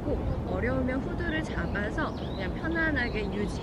마시고 어려우면 후드를 잡아서 그냥 편안하게 유지.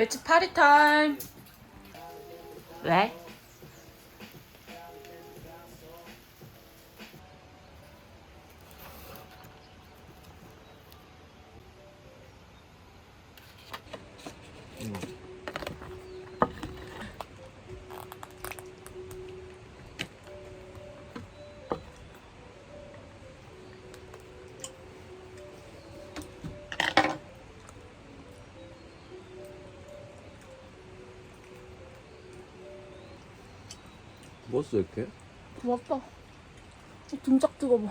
멸치 파리 타임. 왜? 뭐었어 이렇게? 고맙다. 어, 등짝 뜨거워.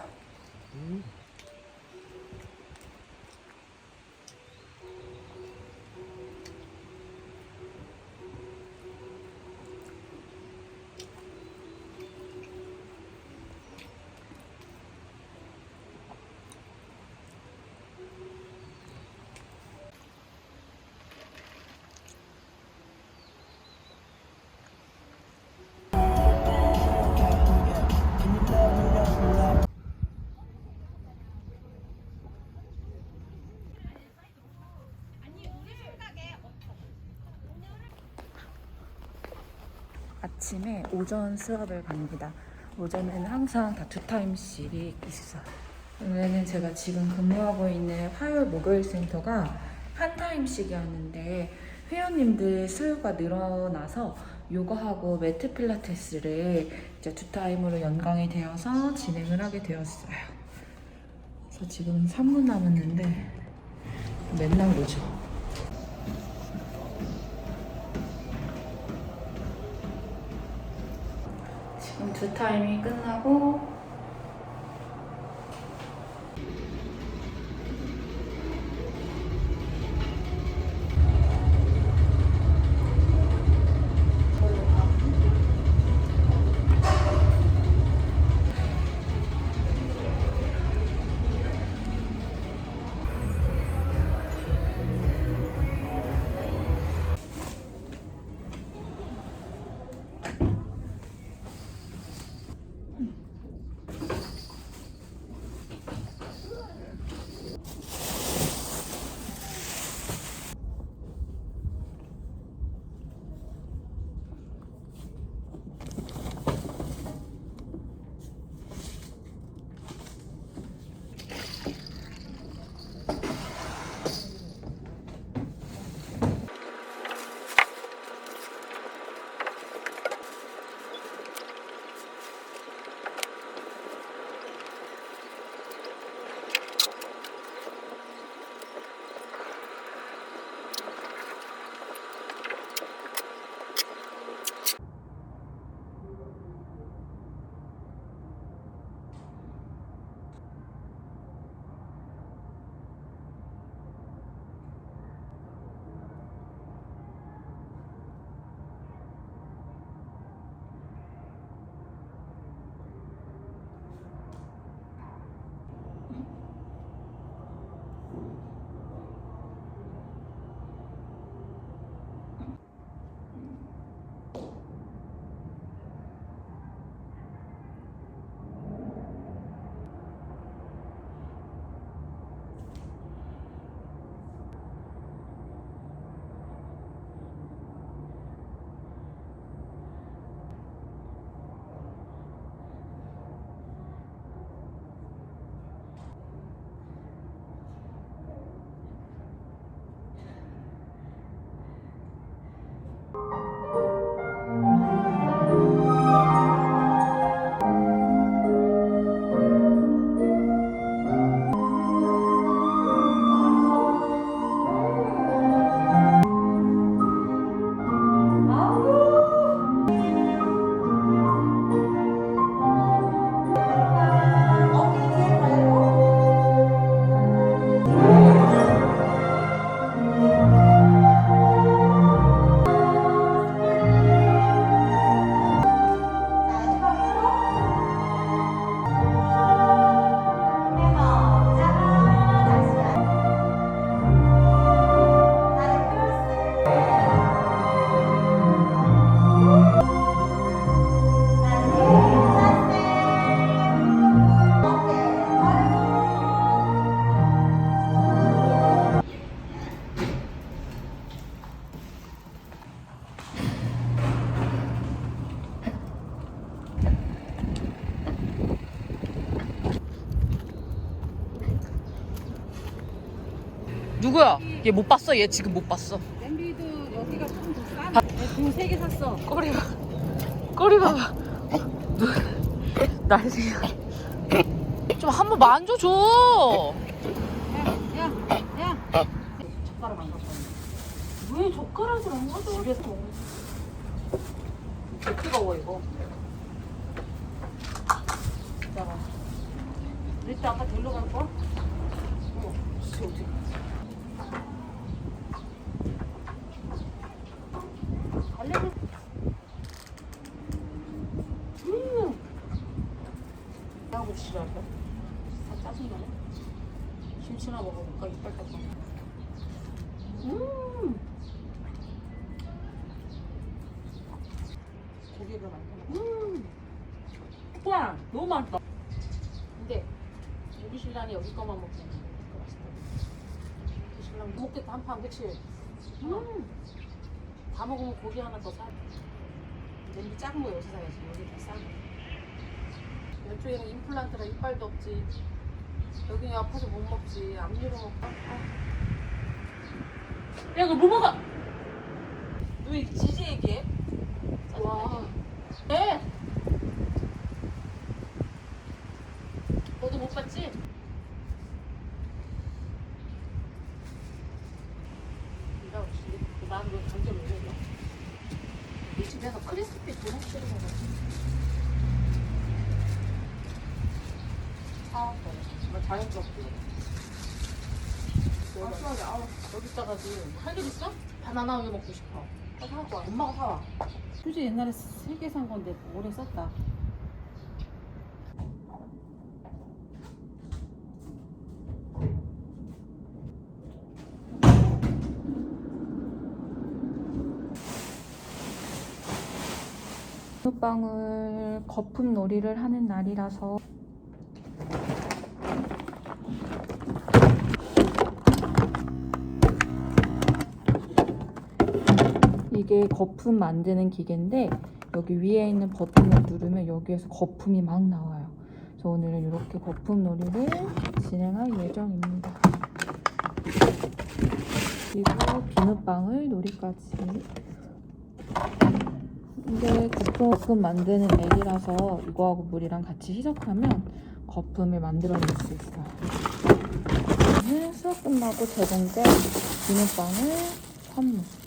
아침에 오전 수업을 갑니다. 오전에는 항상 다 두 타임씩 있어요. 원래는 제가 지금 근무하고 있는 화요 목요일 센터가 한 타임씩이었는데 회원님들 수요가 늘어나서 요가하고 매트 필라테스를 이제 두 타임으로 연강이 되어서 진행을 하게 되었어요. 그래서 지금 3분 남았는데 맨날 오죠. 두 타임이 끝나고 얘 못 봤어? 얘 지금 못 봤어. 냄비도 여기가 조금 더 싸. 바... 돈세개 샀어. 꼬리 봐. 꼬리 봐봐. 난리야. 좀 한 번 만져줘. 야, 야, 야. 젓가락 안 가져. 왜 젓가락을 안 가져? 집에서 먹어. 뜨거워 이거. 이따 아까 데리러 갈 거? 어, 진짜 어떻게? 신랑 못 먹겠다 한 판, 그치? 음. 다 먹으면 고기 하나 더 사. 냄비 작은 거 여기서 사야지. 여기 다 싸. 이쪽에는 임플란트라 이빨도 없지. 여기는 아파서 못 먹지. 압류로 먹까? 야, 그거 뭐 먹어? 너왜 지지 얘기해? 와. 네. 너도 못 봤지? 네가 혹시 나는 왜 감정 왜 그래? 이 집에서 크리스피 도넛 찌는 거 같아. 아, 그래. 나 자연스럽게. 아, 수학이 아, 여기다가 지금 할 일 있어? 바나나 우유 먹고 싶어. 사 사갖고 와. 엄마가 사와. 휴지 옛날에 세 개 산 건데 오래 썼다. 비눗방울 거품 놀이를 하는 날이라서 이게 거품 만드는 기계인데 여기 위에 있는 버튼을 누르면 여기에서 거품이 막 나와요. 그래서 오늘은 이렇게 거품 놀이를 진행할 예정입니다. 그리고 비눗방울 놀이까지 이게 거품, 거품 만드는 액이라서 이거하고 물이랑 같이 희석하면 거품을 만들어낼 수 있어요. 오늘 수업 끝나고 제공된 비눗방울 선물.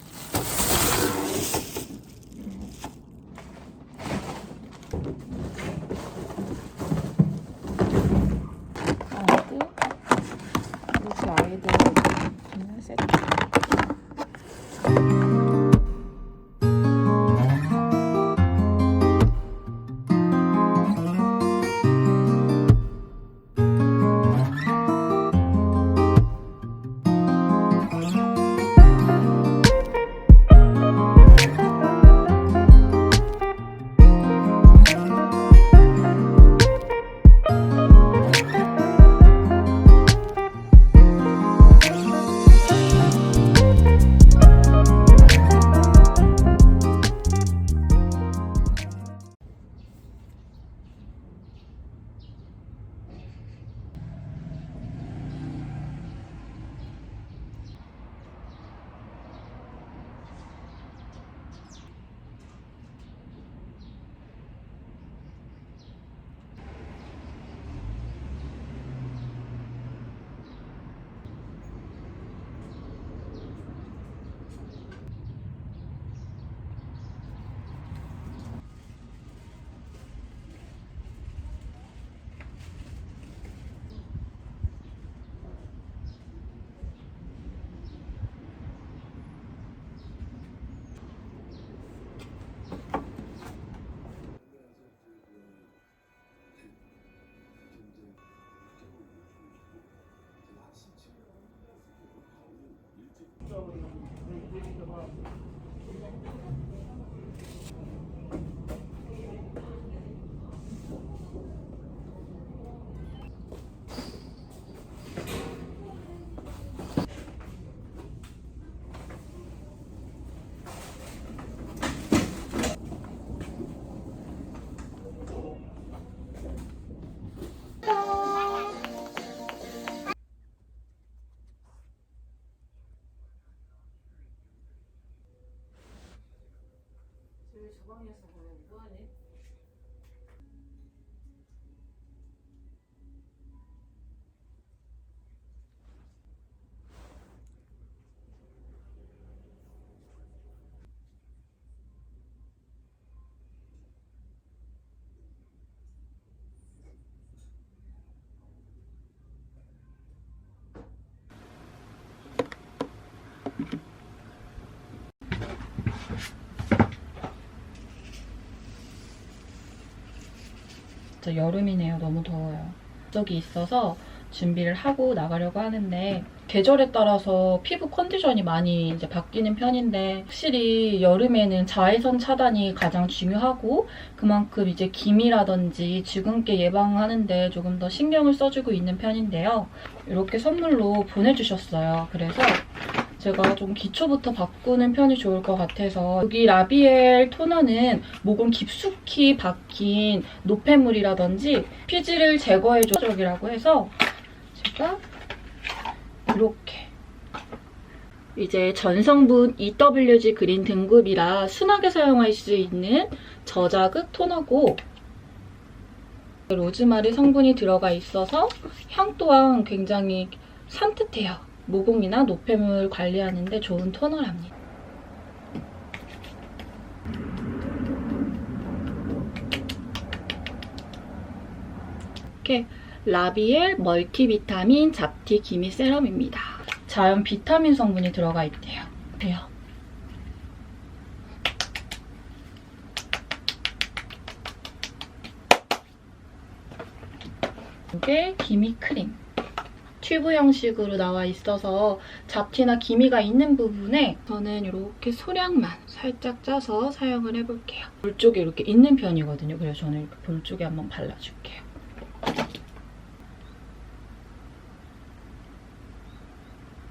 culturally they think about Gracias, Juan Antonio. 진짜 여름이네요. 너무 더워요. 적이 있어서 준비를 하고 나가려고 하는데 계절에 따라서 피부 컨디션이 많이 이제 바뀌는 편인데 확실히 여름에는 자외선 차단이 가장 중요하고 그만큼 이제 기미라든지 주근깨 예방하는데 조금 더 신경을 써주고 있는 편인데요. 이렇게 선물로 보내주셨어요. 그래서 제가 좀 기초부터 바꾸는 편이 좋을 것 같아서 여기 라비엘 토너는 모공 깊숙이 박힌 노폐물이라든지 피지를 제거해줘 적이라고 해서 제가 이렇게 이제 전성분 EWG 그린 등급이라 순하게 사용할 수 있는 저자극 토너고 로즈마리 성분이 들어가 있어서 향 또한 굉장히 산뜻해요. 모공이나 노폐물 관리하는데 좋은 토너랍니다. 이렇게 라비엘 멀티비타민 잡티 기미 세럼입니다. 자연 비타민 성분이 들어가 있대요. 돼요. 이게 기미 크림. 튜브 형식으로 나와 있어서 잡티나 기미가 있는 부분에 저는 이렇게 소량만 살짝 짜서 사용을 해볼게요. 볼 쪽에 이렇게 있는 편이거든요. 그래서 저는 이렇게 볼 쪽에 한번 발라줄게요.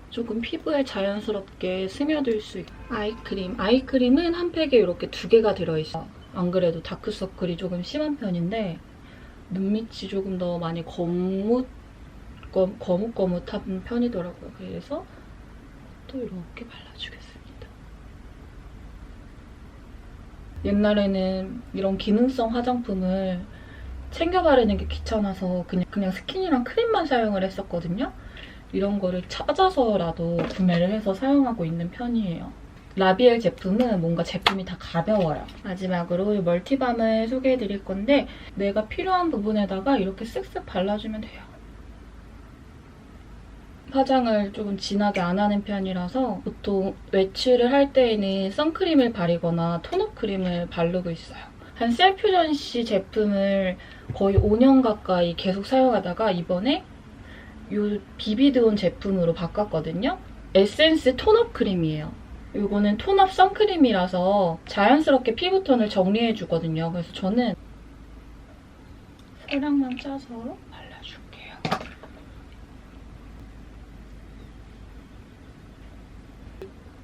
조금 피부에 자연스럽게 스며들 수 있고 아이크림. 아이크림은 한 팩에 이렇게 두 개가 들어있어요. 안 그래도 다크서클이 조금 심한 편인데 눈밑이 조금 더 많이 거뭇, 거, 거뭇거뭇한 편이더라고요. 그래서 또 이렇게 발라주겠습니다. 옛날에는 이런 기능성 화장품을 챙겨 바르는 게 귀찮아서 그냥, 그냥 스킨이랑 크림만 사용을 했었거든요. 이런 거를 찾아서라도 구매를 해서 사용하고 있는 편이에요. 라비엘 제품은 뭔가 제품이 다 가벼워요. 마지막으로 이 멀티밤을 소개해드릴 건데 내가 필요한 부분에다가 이렇게 쓱쓱 발라주면 돼요. 화장을 조금 진하게 안 하는 편이라서 보통 외출을 할 때에는 선크림을 바르거나 톤업 크림을 바르고 있어요. 한 셀퓨전시 제품을 거의 5년 가까이 계속 사용하다가 이번에 이 비비드온 제품으로 바꿨거든요. 에센스 톤업 크림이에요. 이거는 톤업 선크림이라서 자연스럽게 피부톤을 정리해주거든요. 그래서 저는 소량만 짜서 발라줄게요.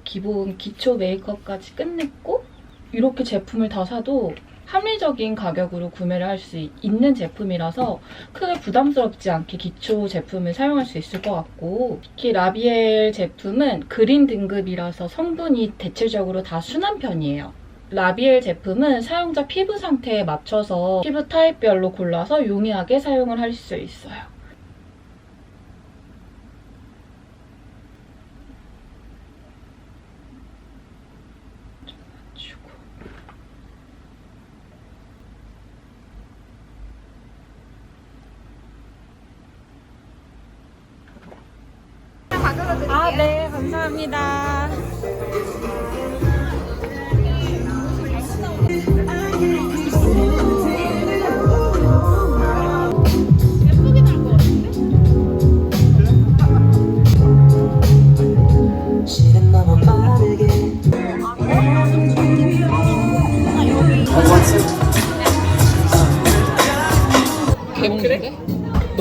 기본 기초 메이크업까지 끝냈고 이렇게 제품을 다 사도 합리적인 가격으로 구매를 할 수 있는 제품이라서 크게 부담스럽지 않게 기초 제품을 사용할 수 있을 것 같고 특히 라비엘 제품은 그린 등급이라서 성분이 대체적으로 다 순한 편이에요. 라비엘 제품은 사용자 피부 상태에 맞춰서 피부 타입별로 골라서 용이하게 사용을 할 수 있어요. 좀 맞추고. 아, 네, 감사합니다.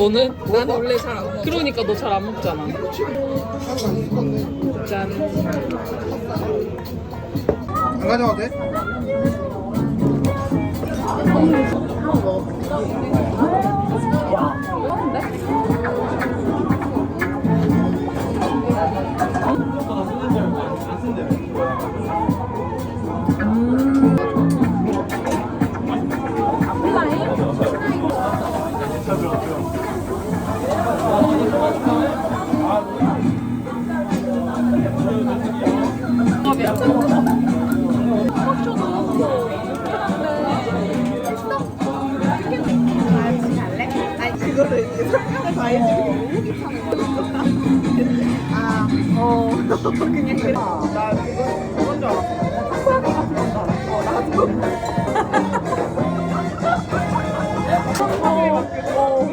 너는? 난 원래 잘 안 먹어. 그러니까 너 잘 안 먹잖아. 짠. 안 가져가도 돼? 설명을 다 해주고 아, 어. 그냥 그래. 나 그거 그건 줄 알았어. 탁구하기 같은 건줄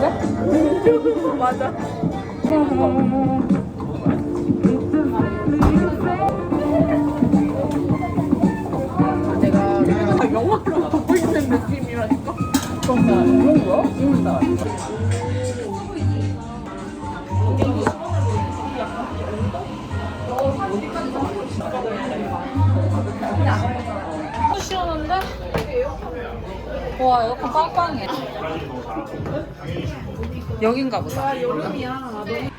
나도. 맞아. 내가 영화로 느낌이라니까? 그런 거야? 그런 거야? 응. 시원한데? 와 에어컨 빵빵해 여긴가 보다. 고를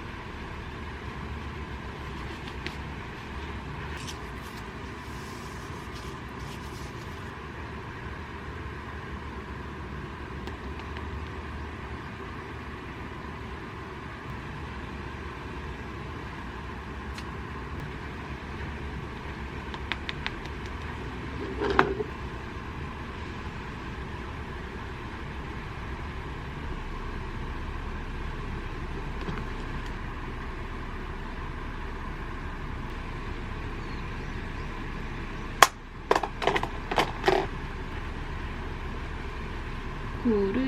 클로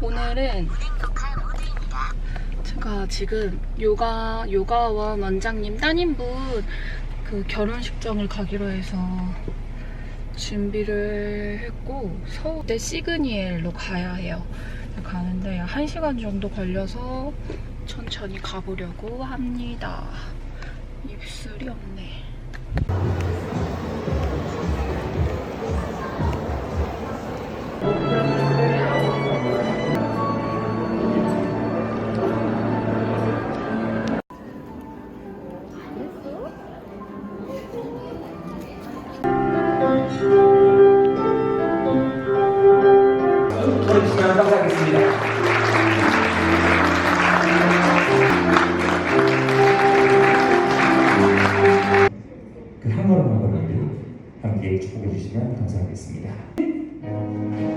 오늘은 제가 지금 요가 요가원 원장님 따님분 그 결혼식장을 가기로 해서 준비를 했고 서울대 시그니엘로 가야 해요. 가는데 한 시간 정도 걸려서 천천히 가보려고 합니다. 입술이 없네. 함께 축복해 주시면 감사하겠습니다.